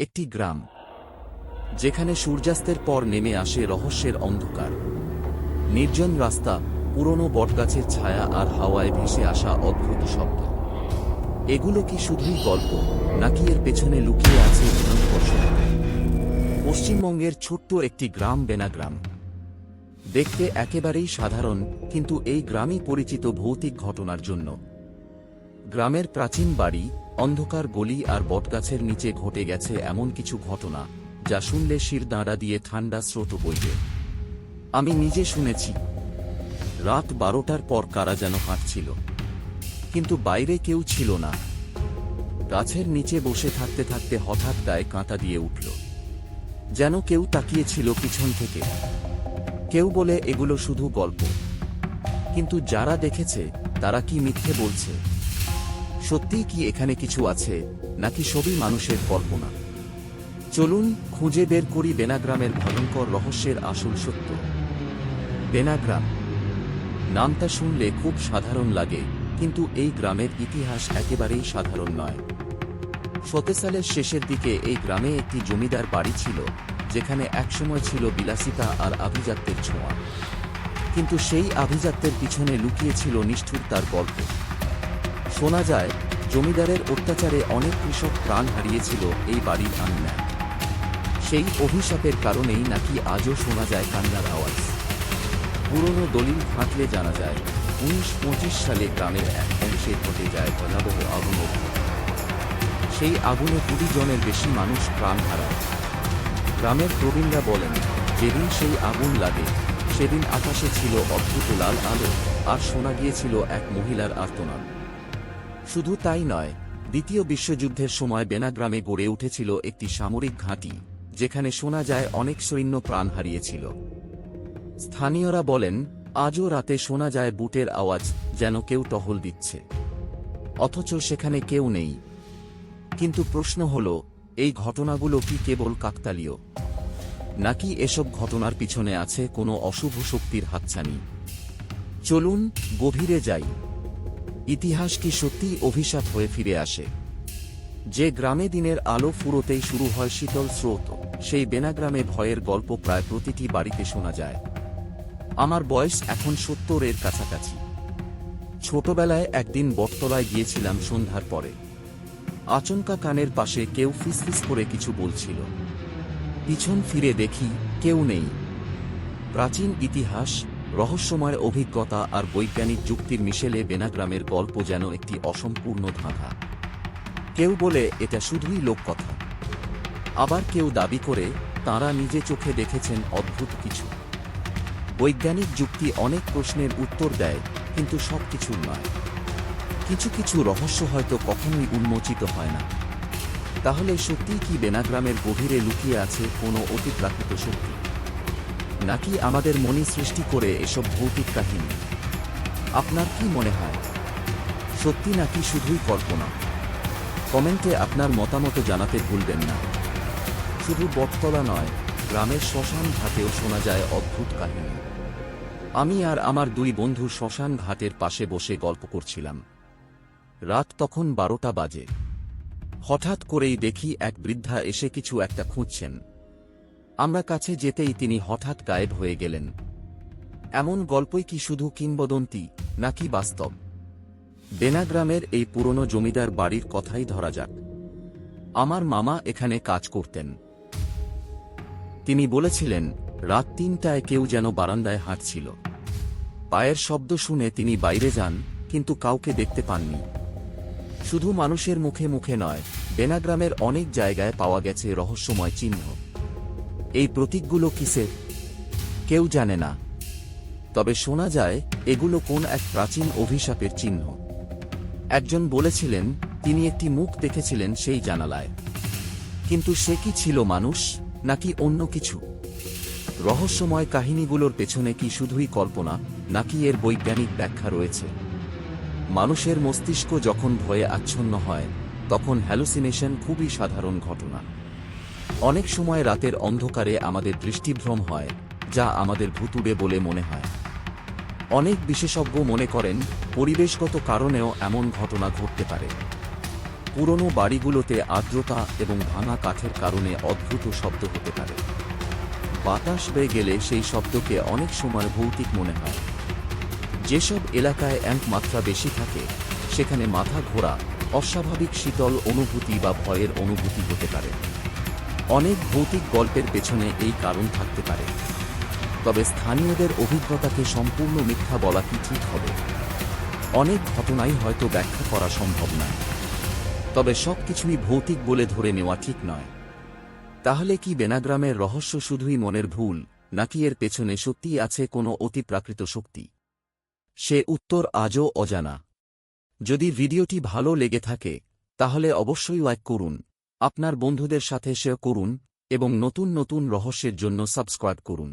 একটি গ্রাম, যেখানে সূর্যাস্তের পর নেমে আসে রহস্যের অন্ধকার। নির্জন রাস্তা, পুরনো বটগাছের ছায়া আর হাওয়ায় ভেসে আসা অদ্ভুত শব্দ। এগুলো কি শুধুই গল্প, নাকি এর পেছনে লুকিয়ে আছে পশ্চিমবঙ্গের ছোট্ট একটি গ্রাম বেনাগ্রাম। দেখতে একেবারেই সাধারণ, কিন্তু এই গ্রামই পরিচিত ভৌতিক ঘটনার জন্য। গ্রামের প্রাচীন বাড়ি অন্ধকার গলি আর বটগাছের নিচে ঘটে গেছে এমন কিছু ঘটনা, যা শুনলে শির দাঁড়া দিয়ে ঠান্ডা স্রোত বইবে। আমি নিজে শুনেছি, রাত বারোটার পর কারা যেন হাঁটছিল। কিন্তু বাইরে কেউ ছিল না। গাছের নিচে বসে থাকতে থাকতে হঠাৎ গায়ে কাঁটা দিয়ে উঠল। যেন কেউ তাকিয়েছিল পিছন থেকে। কেউ বলে, এগুলো শুধু গল্প। কিন্তু যারা দেখেছে, তারা কি মিথ্যে বলছে? সত্যিই কি এখানে কিছু আছে, নাকি সবই মানুষের কল্পনা? চলুন খুঁজে বের করি বেনাগ্রামের ভয়ঙ্কর রহস্যের আসল সত্য। বেনাগ্রাম। নামটা শুনলে খুব সাধারণ লাগে, কিন্তু এই গ্রামের ইতিহাস একেবারেই সাধারণ নয়। সতে সালের শেষের দিকে এই গ্রামে একটি জমিদার বাড়ি ছিল, যেখানে একসময় ছিল বিলাসিতা আর আভিজাত্যের ছোঁয়া। কিন্তু সেই আভিজাত্যের পিছনে লুকিয়েছিল নিষ্ঠুরতার গল্প। শোনা যায়, জমিদারের অত্যাচারে অনেক কৃষক প্রাণ হারিয়েছিল এই বাড়ির আঙিনায়। সেই অভিশাপের কারণেই নাকি আজও শোনা যায় কান্নার আওয়াজ। পুরনো দলিল ঘাঁটলে জানা যায়, উনিশ পঁচিশ সালে গ্রামের এক অংশে ঘটে যায় ভয়াবহ ঘটনা। সেই আগুনে কুড়ি জনের বেশি মানুষ প্রাণ হারায়। গ্রামের প্রবীণরা বলেন, যেদিন সেই আগুন লাগে, সেদিন আকাশে ছিল অদ্ভুত লাল আলো, আর শোনা গিয়েছিল এক মহিলার আর্তনাদ। শুধু তাই নয়, দ্বিতীয় বিশ্বযুদ্ধের সময় বেনাগ্রামে গড়ে উঠেছিল একটি সামরিক ঘাঁটি, যেখানে শোনা যায় অনেক সৈন্য প্রাণ হারিয়েছিল। স্থানীয়রা বলেন, আজও রাতে শোনা যায় বুটের আওয়াজ, যেন কেউ টহল দিচ্ছে। অথচ সেখানে কেউ নেই। কিন্তু প্রশ্ন হল, এই ঘটনাগুলো কি কেবল কাকতালীয়? নাকি এসব ঘটনার পিছনে আছে কোনো অশুভ শক্তির হাতছানি? চলুন, গভীরে যাই। ইতিহাস কি সত্যিই অভিশাপ হয়ে ফিরে আসে? যে গ্রামে দিনের আলো ফুরোতেই শুরু হয় শীতল স্রোত, সেই বেনাগ্রামে ভয়ের গল্প প্রায় প্রতিটি বাড়িতে শোনা যায়। আমার বয়স এখন সত্তরের কাছাকাছি। ছোটবেলায় একদিন বটতলায় গিয়েছিলাম সন্ধ্যার পরে। আচমকা কানের পাশে কেউ ফিসফিস করে কিছু বলছিল। পিছন ফিরে দেখি কেউ নেই। প্রাচীন ইতিহাস রহস্যময় অভিজ্ঞতা আর বৈজ্ঞানিক যুক্তির মিশেলে বেনাগ্রামের গল্প যেন একটি অসম্পূর্ণ ধাঁধা। কেউ বলে, এটা শুধুই লোককথা। আবার কেউ দাবি করে, তারা নিজে চোখে দেখেছেন অদ্ভুত কিছু। বৈজ্ঞানিক যুক্তি অনেক প্রশ্নের উত্তর দেয়, কিন্তু সব সবকিছুর নয়। কিছু কিছু রহস্য হয়তো কখনোই উন্মোচিত হয় না। তাহলে সত্যিই কি বেনাগ্রামের গভীরে লুকিয়ে আছে কোনো অতিপ্রাকৃত শক্তি? নাকি আমাদের মনি সৃষ্টি করে এসব ভৌতিক কাহিনী? আপনার কি মনে হয়? সত্যি নাকি শুধুই কল্পনা? কমেন্টে আপনার মতামত জানাতে ভুলবেন না। শুধু বটতলা নয়, গ্রামের শ্মশান ঘাটেও শোনা যায় অদ্ভুত কাহিনী। আমি আর আমার দুই বন্ধু শ্মশান ঘাটের পাশে বসে গল্প করছিলাম। রাত তখন বারোটা বাজে। হঠাৎ করেই দেখি এক বৃদ্ধা এসে কিছু একটা খুঁজছেন। আমরা কাছে যেতেই তিনি হঠাৎ গায়েব হয়ে গেলেন। এমন গল্পই কি শুধু কিংবদন্তি নাকি বাস্তব? বেনাগ্রামের এই পুরনো জমিদার বাড়ির কথাই ধরা যাক। আমার মামা এখানে কাজ করতেন। তিনি বলেছিলেন, রাত তিনটায় কেউ যেন বারান্দায় হাঁটছিল। পায়ের শব্দ শুনে তিনি বাইরে যান, কিন্তু কাউকে দেখতে পাননি। শুধু মানুষের মুখে মুখে নয়, বেনাগ্রামের অনেক জায়গায় পাওয়া গেছে রহস্যময় চিহ্ন। এই প্রতীকগুলো কিসের? কেউ জানে না। তবে শোনা যায়, এগুলো কোন এক প্রাচীন অভিশাপের চিহ্ন। একজন বলেছিলেন, তিনি একটি মুখ দেখেছিলেন সেই জানালায়। কিন্তু সে কি ছিল মানুষ, নাকি অন্য কিছু? রহস্যময় কাহিনীগুলোর পেছনে কি শুধুই কল্পনা, নাকি এর বৈজ্ঞানিক ব্যাখ্যা রয়েছে? মানুষের মস্তিষ্ক যখন ভয়ে আচ্ছন্ন হয়, তখন হ্যালুসিনেশন খুবই সাধারণ ঘটনা। অনেক সময় রাতের অন্ধকারে আমাদের দৃষ্টিভ্রম হয়, যা আমাদের ভুতুড়ে বলে মনে হয়। অনেক বিশেষজ্ঞ মনে করেন, পরিবেশগত কারণেও এমন ঘটনা ঘটতে পারে। পুরনো বাড়িগুলোতে আর্দ্রতা এবং ভাঙা কাঠের কারণে অদ্ভুত শব্দ হতে পারে। বাতাস বেয়ে গেলে সেই শব্দকে অনেক সময় ভৌতিক মনে হয়। যেসব এলাকায় অ্যাঙ্ক মাত্রা বেশি থাকে, সেখানে মাথা ঘোরা অস্বাভাবিক শীতল অনুভূতি বা ভয়ের অনুভূতি হতে পারে। অনেক ভৌতিক গল্পের পেছনে এই কারণ থাকতে পারে। তবে স্থানীয়দের অভিজ্ঞতাকে সম্পূর্ণ মিথ্যা বলা কি ঠিক হবে? অনেক ঘটনাই হয়তো ব্যাখ্যা করা সম্ভব নয় তবে সব কিছুই ভৌতিক বলে ধরে নেওয়া ঠিক নয়। তাহলে কি বেনাগ্রামের রহস্য শুধুই মনের ভুল, নাকি এর পেছনে সত্যিই আছে কোনো অতিপ্রাকৃত শক্তি? সে উত্তর আজও অজানা। যদি ভিডিওটি ভালো লেগে থাকে, তাহলে অবশ্যই লাইক করুন। আপনার বন্ধুদের সাথে শেয়ার করুন এবং নতুন নতুন রহস্যের জন্য সাবস্ক্রাইব করুন।